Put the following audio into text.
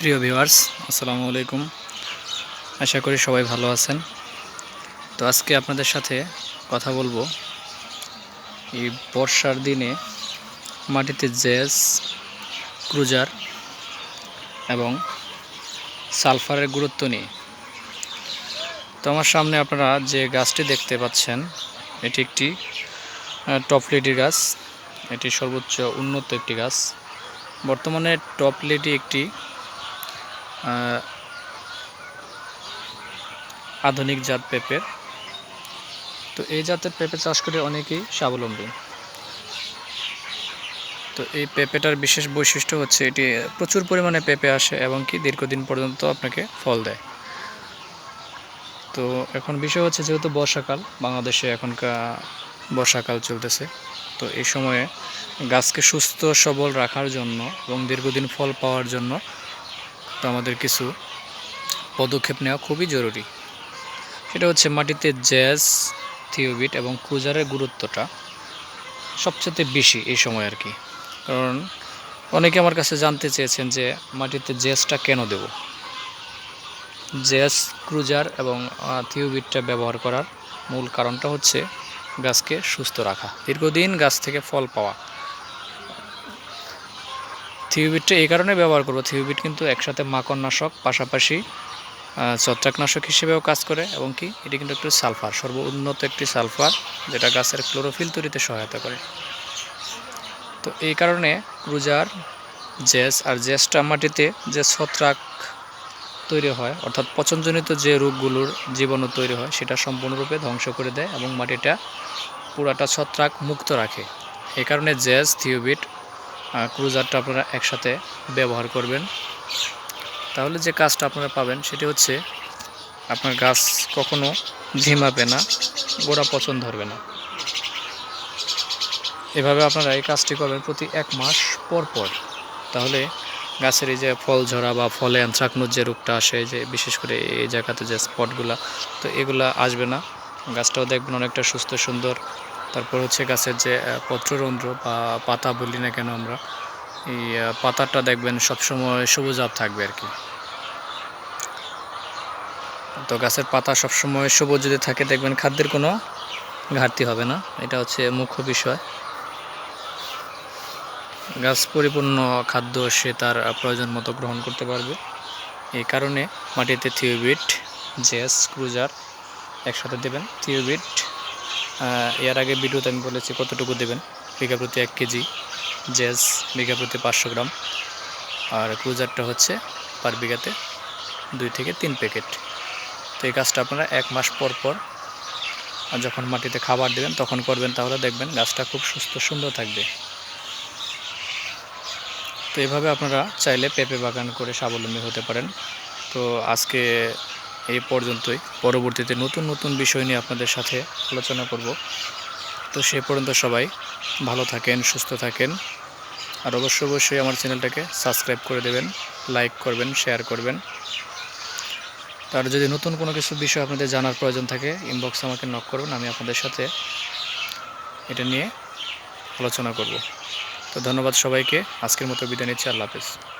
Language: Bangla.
প্রিয় ভিউয়ার্স আসসালামু আলাইকুম। আশা করি সবাই ভালো আছেন। তো আজকে আপনাদের সাথে কথা বলব এই বর্ষার দিনে মাটিতে জেস, ক্রুজার এবং সালফারের গুরুত্ব নিয়ে। তো আমার সামনে আপনারা যে গাছটি দেখতে পাচ্ছেন, এটি একটি টপ লিডি গাছ। এটি সর্বোচ্চ উন্নত একটি গাছ। বর্তমানে টপ লিডি একটি আধুনিক জাত পেঁপের। তো এই জাতের পেঁপে চাষ করে অনেকেই স্বাবলম্বী। তো এই পেঁপেটার বিশেষ বৈশিষ্ট্য হচ্ছে এটি প্রচুর পরিমাণে পেঁপে আসে এবং কি দীর্ঘদিন পর্যন্ত আপনাকে ফল দেয়। তো এখন বিষয় হচ্ছে যেহেতু বর্ষাকাল, বাংলাদেশে এখনকার বর্ষাকাল চলতেছে, তো এই সময়ে গাছকে সুস্থ সবল রাখার জন্য এবং দীর্ঘদিন ফল পাওয়ার জন্য আমাদের কিছু পদক্ষেপ নেওয়া খুবই জরুরি। সেটা হচ্ছে মাটিতে জ্যাজ, থিওবিট এবং ক্রুজারের গুরুত্বটা সবচেয়ে বেশি এই সময় আর কি। কারণ অনেকে আমার কাছে জানতে চেয়েছেন যে মাটিতে জেসটা কেন দেব? জেস ক্রুজার এবং থিওবিটটা ব্যবহার করার মূল কারণটা হচ্ছে গাছকে সুস্থ রাখা। দীর্ঘদিন গাছ থেকে ফল পাওয়া। থিওবিটটা এই কারণে ব্যবহার করব। থিওবিট কিন্তু একসাথে মাকড়নাশক, পাশাপাশি ছত্রাকনাশক হিসেবেও কাজ করে এবং কি, এটি কিন্তু একটি সালফার সর্ব উন্নত একটি সালফার যেটা গাছের ক্লোরোফিল তৈরিতে সহায়তা করে। তো এই কারণে ক্রুজার জেস আর জেসটা মাটিতে যে ছত্রাক তৈরি হয়, অর্থাৎ পচনজনিত যে রোগগুলোর জীবাণু তৈরি হয়, সেটা সম্পূর্ণরূপে ধ্বংস করে দেয় এবং মাটিটা পুরাটা ছত্রাক মুক্ত রাখে। এই কারণে জেস থিওবিট ক্রুজারটা আপনারা একসাথে ব্যবহার করবেন। তাহলে যে কাজটা আপনারা পাবেন সেটি হচ্ছে, আপনার গাছ কখনো ঝিমাবে না, গোড়া পচন ধরবে না। এভাবে আপনারা এই কাজটি করবেন প্রতি এক মাস পর পর। তাহলে গাছের এই যে ফল ঝরা বা ফলে অ্যান্থ্রাকনোজ যে রোগটা আসে, যে বিশেষ করে এই জায়গাতে যে স্পটগুলা তো এগুলা আসবে না। গাছটাও দেখবেন অনেকটা সুস্থ, সুন্দর তারপর হচ্ছে গাছের যে পত্ররন্ধ্র বা পাতা বলি না কেন আমরা, এই পাতাটা দেখবেন সবসময় সবুজাব থাকবে আর কি। তো গাছের পাতা সবসময় সবুজ যদি থাকে, দেখবেন খাদ্যের কোনো ঘাটতি হবে না। এটা হচ্ছে মুখ্য বিষয়। গাছ পরিপূর্ণ খাদ্য সে তার প্রয়োজন মতো গ্রহণ করতে পারবে। এই কারণে মাটিতে থিওবিট, জেস, ক্রুজার একসাথে দেবেন। থিওবিট এর আগে ভিডিওতে আমি বলেছি কতটুকু দেবেন? বিঘা প্রতি এক কেজি জেস, বিঘা প্রতি পাঁচশো গ্রাম। আর ক্রুজারটা হচ্ছে পার বিঘাতে দুই থেকে তিন প্যাকেট। তো এই কাজটা আপনারা এক মাস পর পর যখন মাটিতে খাবার দেবেন, তখন করবেন। তাহলে দেখবেন গাছটা খুব সুস্থ, সুন্দর থাকবে। তো এভাবে আপনারা চাইলে পেঁপে বাগান করে স্বাবলম্বী হতে পারেন। তো আজকে এই পর্যন্তই। পরবর্তীতে নতুন নতুন বিষয় নিয়ে আপনাদের সাথে আলোচনা করব। তো সে পর্যন্ত সবাই ভালো থাকেন, সুস্থ থাকেন। আর অবশ্য, অবশ্যই আমার চ্যানেলটাকে সাবস্ক্রাইব করে দেবেন, লাইক করবেন, শেয়ার করবেন। তার যদি নতুন কোনো কিছু বিষয় আপনাদের জানার প্রয়োজন থাকে ইনবক্সে আমাকে নক করবেন, আমি আপনাদের সাথে এটা নিয়ে আলোচনা করব। তো ধন্যবাদ সবাইকে। আজকের মতো বিদায় নিচ্ছি, আল্লাহ হাফেজ।